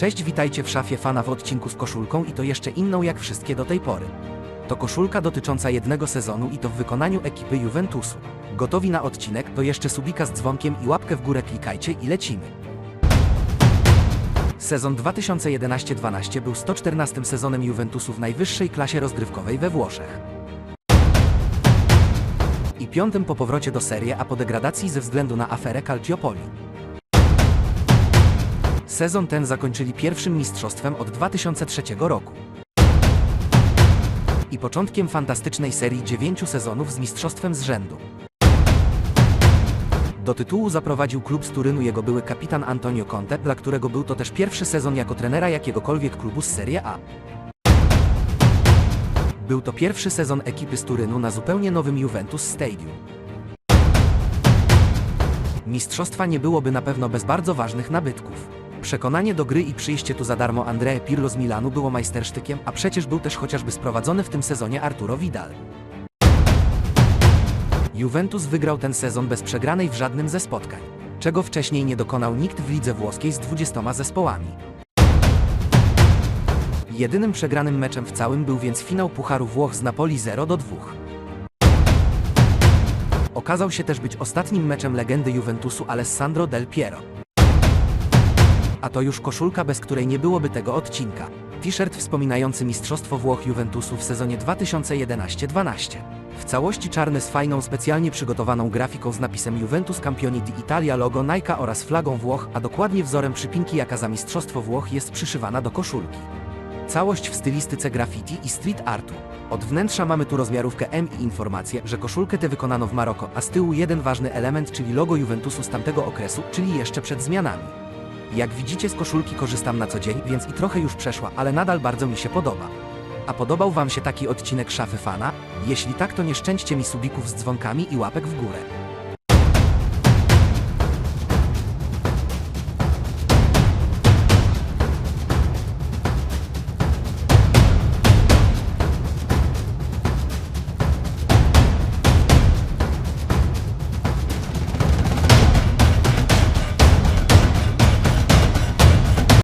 Cześć, witajcie w szafie fana w odcinku z koszulką i to jeszcze inną jak wszystkie do tej pory. To koszulka dotycząca jednego sezonu i to w wykonaniu ekipy Juventusu. Gotowi na odcinek, to jeszcze subika z dzwonkiem i łapkę w górę klikajcie i lecimy. Sezon 2011-12 był 114 sezonem Juventusu w najwyższej klasie rozgrywkowej we Włoszech. I piątym po powrocie do Serie A po degradacji ze względu na aferę Calciopoli. Sezon ten zakończyli pierwszym mistrzostwem od 2003 roku. I początkiem fantastycznej serii dziewięciu sezonów z mistrzostwem z rzędu. Do tytułu zaprowadził klub z Turynu jego były kapitan Antonio Conte, dla którego był to też pierwszy sezon jako trenera jakiegokolwiek klubu z Serie A. Był to pierwszy sezon ekipy z Turynu na zupełnie nowym Juventus Stadium. Mistrzostwa nie byłoby na pewno bez bardzo ważnych nabytków. Przekonanie do gry i przyjście tu za darmo Andrea Pirlo z Milanu było majstersztykiem, a przecież był też chociażby sprowadzony w tym sezonie Arturo Vidal. Juventus wygrał ten sezon bez przegranej w żadnym ze spotkań, czego wcześniej nie dokonał nikt w lidze włoskiej z 20 zespołami. Jedynym przegranym meczem w całym był więc finał Pucharu Włoch z Napoli 0 do 2. Okazał się też być ostatnim meczem legendy Juventusu Alessandro Del Piero. A to już koszulka, bez której nie byłoby tego odcinka. T-shirt wspominający Mistrzostwo Włoch Juventusu w sezonie 2011-12. W całości czarny z fajną, specjalnie przygotowaną grafiką z napisem Juventus Campioni d'Italia logo Nike oraz flagą Włoch, a dokładnie wzorem przypinki jaka za Mistrzostwo Włoch jest przyszywana do koszulki. Całość w stylistyce graffiti i street artu. Od wnętrza mamy tu rozmiarówkę M i informację, że koszulkę tę wykonano w Maroko, a z tyłu jeden ważny element, czyli logo Juventusu z tamtego okresu, czyli jeszcze przed zmianami. Jak widzicie z koszulki korzystam na co dzień, więc i trochę już przeszła, ale nadal bardzo mi się podoba. A podobał Wam się taki odcinek Szafy Fana? Jeśli tak, to nie szczęście mi subików z dzwonkami i łapek w górę.